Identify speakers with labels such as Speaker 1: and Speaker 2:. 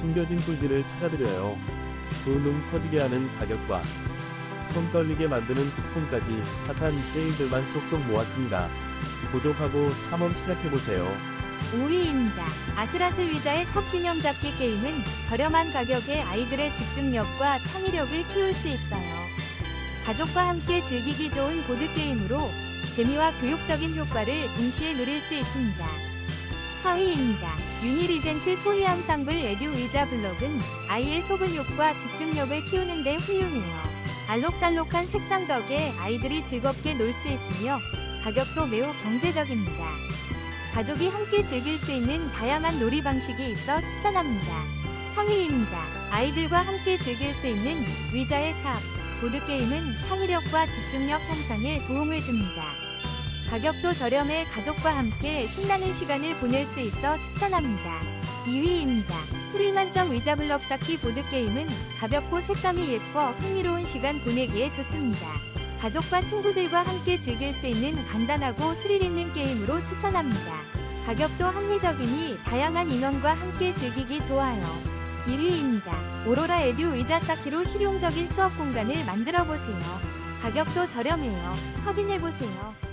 Speaker 1: 숨겨진 꿀들을 찾아드려요. 두눈 커지게 하는 가격과 손 떨리게 만드는 쿠폰까지 핫한 세일들만 쏙쏙 모았습니다. 구독하고 탐험 시작해보세요.
Speaker 2: 5위입니다. 아슬아슬 위자의 컵 균형 잡기 게임은 저렴한 가격에 아이들의 집중력과 창의력을 키울 수 있어요. 가족과 함께 즐기기 좋은 보드게임으로 재미와 교육적인 효과를 동시에 누릴 수 있습니다. 4위입니다. 유니리젠트 토이 앙상블 에듀 의자 블럭은 아이의 소근육과 집중력을 키우는 데 훌륭해요. 알록달록한 색상 덕에 아이들이 즐겁게 놀 수 있으며 가격도 매우 경제적입니다. 가족이 함께 즐길 수 있는 다양한 놀이 방식이 있어 추천합니다. 3위입니다. 아이들과 함께 즐길 수 있는 위자의 탑. 보드게임은 창의력과 집중력 향상에 도움을 줍니다. 가격도 저렴해 가족과 함께 신나는 시간을 보낼 수 있어 추천합니다. 2위입니다. 스릴 만점 의자 블럭 쌓기 보드게임은 가볍고 색감이 예뻐 흥미로운 시간 보내기에 좋습니다. 가족과 친구들과 함께 즐길 수 있는 간단하고 스릴 있는 게임으로 추천합니다. 가격도 합리적이니 다양한 인원과 함께 즐기기 좋아요. 1위입니다. 오로라 에듀 의자 쌓기로 실용적인 수업 공간을 만들어 보세요. 가격도 저렴해요. 확인해 보세요.